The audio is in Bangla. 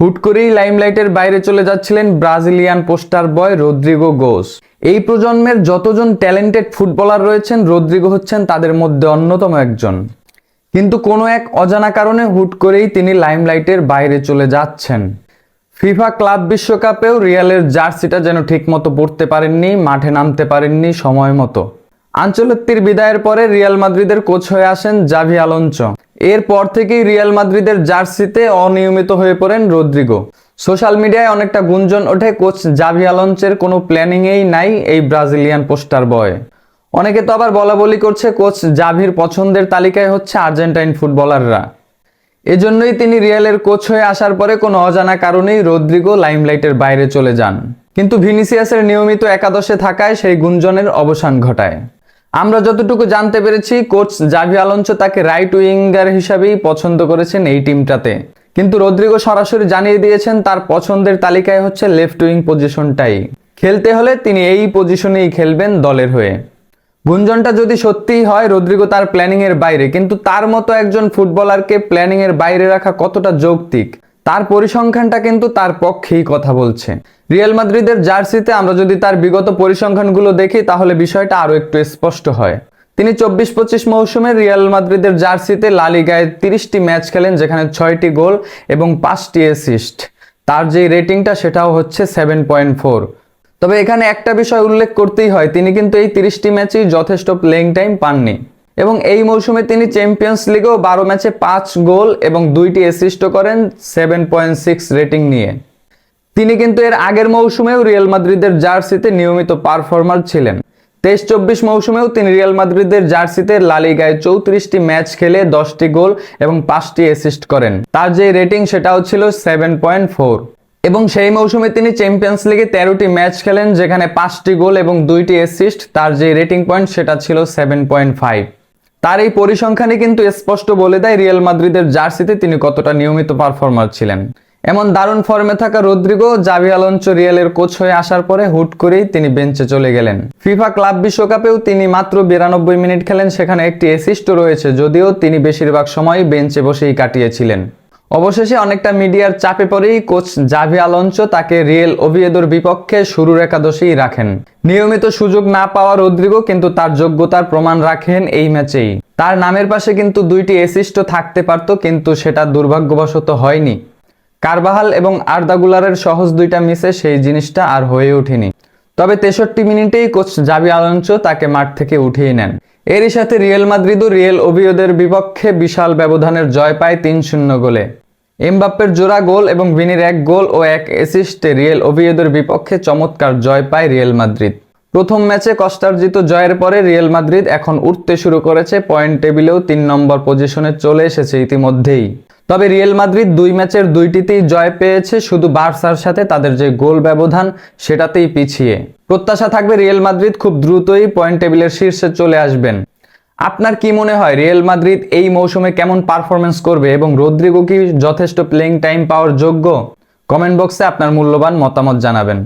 হুট করেই লাইমলাইটের বাইরে চলে যাচ্ছিলেন Brazilian poster boy Rodrygo Goes. এই প্রজন্মের যতজন ট্যালেন্টেড ফুটবলার রয়েছেন রদ্রিগো হচ্ছেন তাদের মধ্যে অন্যতম একজন। কিন্তু কোনো এক অজানা কারণে হুট করেই তিনি লাইমলাইটের বাইরে চলে যাচ্ছেন। ফিফা ক্লাব বিশ্বকাপেও রিয়ালের জার্সিটা যেন ঠিকমতো পড়তে পারেননি, মাঠে নামতে পারেননি সময় মতো। আঞ্চলত্তির বিদায়ের পরে রিয়াল মাদ্রিদের কোচ হয়ে আসেন জাভি আলোঞ্চ। এরপর থেকেই রিয়াল মাদ্রিদের জার্সিতে অনিয়মিত হয়ে পড়েন রদ্রিগো। সোশ্যাল মিডিয়ায় অনেকটা গুঞ্জন ওঠে কোচ জাভি আলঞ্চের কোনো প্ল্যানিংয়েই নাই এই ব্রাজিলিয়ান পোস্টার বয়। অনেকে তো আবার বলা বলি করছে কোচ জাভির পছন্দের তালিকায় হচ্ছে আর্জেন্টাইন ফুটবলাররা। এজন্যই তিনি রিয়ালের কোচ হয়ে আসার পরে কোনো অজানা কারণেই রদ্রিগো লাইমলাইটের বাইরে চলে যান। কিন্তু ভিনিসিয়াসের নিয়মিত একাদশে থাকায় সেই গুঞ্জনের অবসান ঘটায়। আমরা যতটুকু জানতে পেরেছি, কোচ জাভি আলোঞ্চো তাকে রাইট উইঙ্গার হিসাবেই পছন্দ করেছেন এই টিমটাতে। কিন্তু রদ্রিগো সরাসরি জানিয়ে দিয়েছেন, তার পছন্দের তালিকায় হচ্ছে লেফট উইং পজিশনটাই খেলতে হলে তিনি এই পজিশনেই খেলবেন দলের হয়ে। গুঞ্জনটা যদি সত্যিই হয়, রদ্রিগো তার প্ল্যানিং এর বাইরে, কিন্তু তার মতো একজন ফুটবলারকে প্ল্যানিং এর বাইরে রাখা কতটা যৌক্তিক, তার পরিসংখ্যানটা কিন্তু তার পক্ষেই কথা বলছে। রিয়াল মাদ্রিদের জার্সিতে আমরা যদি তার বিগত পরিসংখ্যানগুলো দেখি, তাহলে বিষয়টা আরও একটু স্পষ্ট হয়। তিনি চব্বিশ পঁচিশ মৌসুমে রিয়াল মাদ্রিদের জার্সিতে লালিগায় তিরিশটি ম্যাচ খেলেন, যেখানে ছয়টি গোল এবং পাঁচটি অ্যাসিস্ট। তার যে রেটিংটা, সেটাও হচ্ছে সেভেন পয়েন্ট ফোর। তবে এখানে একটা বিষয় উল্লেখ করতেই হয়, তিনি কিন্তু এই তিরিশটি ম্যাচেই যথেষ্ট প্লেইং টাইম পাননি। এবং এই মৌসুমে তিনি চ্যাম্পিয়ন্স লিগেও বারো ম্যাচে পাঁচ গোল এবং দুইটি অ্যাসিস্ট করেন, সেভেন পয়েন্ট সিক্স রেটিং নিয়ে। তিনি কিন্তু এর আগের মৌসুমেও রিয়াল মাদ্রিদের জার্সিতে নিয়মিত পারফর্মার ছিলেন। তেইশ চব্বিশ মৌসুমেও তিনি রিয়াল মাদ্রিদের জার্সিতে লালিগায় চৌত্রিশটি ম্যাচ খেলে দশটি গোল এবং পাঁচটি অ্যাসিস্ট করেন। তার যে রেটিং সেটাও ছিল সেভেন পয়েন্ট ফোর। এবং সেই মৌসুমে তিনি চ্যাম্পিয়ন্স লিগে তেরোটি ম্যাচ খেলেন, যেখানে পাঁচটি গোল এবং দুইটি অ্যাসিস্ট। তার যে রেটিং পয়েন্ট সেটা ছিল সেভেন পয়েন্ট ফাইভ। তার এই পরিসংখ্যানে কিন্তু স্পষ্ট বলে দেয় রিয়াল মাদ্রিদের জার্সিতে তিনি কতটা নিয়মিত পারফর্মার ছিলেন। এমন দারুণ ফর্মে থাকা রদ্রিগো, জাভি আলোঞ্চো রিয়ালের কোচ হয়ে আসার পরে হুট করেই তিনি বেঞ্চে চলে গেলেন। ফিফা ক্লাব বিশ্বকাপেও তিনি মাত্র বিরানব্বই মিনিট খেলেন, সেখানে একটি অ্যাসিস্টও রয়েছে, যদিও তিনি বেশিরভাগ সময় বেঞ্চে বসেই কাটিয়েছিলেন। অবশেষে অনেকটা মিডিয়ার চাপে পড়েই কোচ জাভি আলোঞ্চো তাকে রিয়েল ওভিয়েদোর বিপক্ষে শুরুর একাদশেই রাখেন। নিয়মিত সুযোগ না পাওয়া রদ্রিগো কিন্তু তার যোগ্যতার প্রমাণ রাখেন এই ম্যাচেই। তার নামের পাশে কিন্তু দুইটি অ্যাসিস্টও থাকতে পারত, কিন্তু সেটা দুর্ভাগ্যবশত হয়নি। কারবাহাল এবং আর্দাগুলারের সহজ দুইটা মিসে সেই জিনিসটা আর হয়ে ওঠেনি। তবে তেষট্টি মিনিটেই কোচ জাবি আলোঞ্চো তাকে মাঠ থেকে উঠিয়ে নেন। এরই সাথে রিয়েল মাদ্রিদও রিয়েল ওভিওদের বিপক্ষে বিশাল ব্যবধানের জয় পায় তিন শূন্য গোলে। এমবাপ্পের জোড়া গোল এবং ভিনির এক গোল ও এক অ্যাসিস্টে রিয়েল ওভিওদের বিপক্ষে চমৎকার জয় পায় রিয়েল মাদ্রিদ। প্রথম ম্যাচে কষ্টার্জিত জয়ের পরে রিয়েল মাদ্রিদ এখন উঠতে শুরু করেছে পয়েন্ট টেবিলেও তিন নম্বর পজিশনে চলে এসেছে ইতিমধ্যেই। তবে রিয়েল মাদ্রিদ দুই ম্যাচের দুইটিতেই জয় পেয়েছে, শুধু বার্সার সাথে তাদের যে গোল ব্যবধান সেটাতেই পিছিয়ে। প্রত্যাশা থাকবে রিয়েল মাদ্রিদ খুব দ্রুতই পয়েন্ট টেবিলের শীর্ষে চলে আসবেন। আপনার কি মনে হয়, রিয়েল মাদ্রিদ এই মৌসুমে কেমন পারফরমেন্স করবে এবং রদ্রিগো কি যথেষ্ট প্লেইং টাইম পাওয়ার যোগ্য? কমেন্ট বক্সে আপনার মূল্যবান মতামত জানাবেন।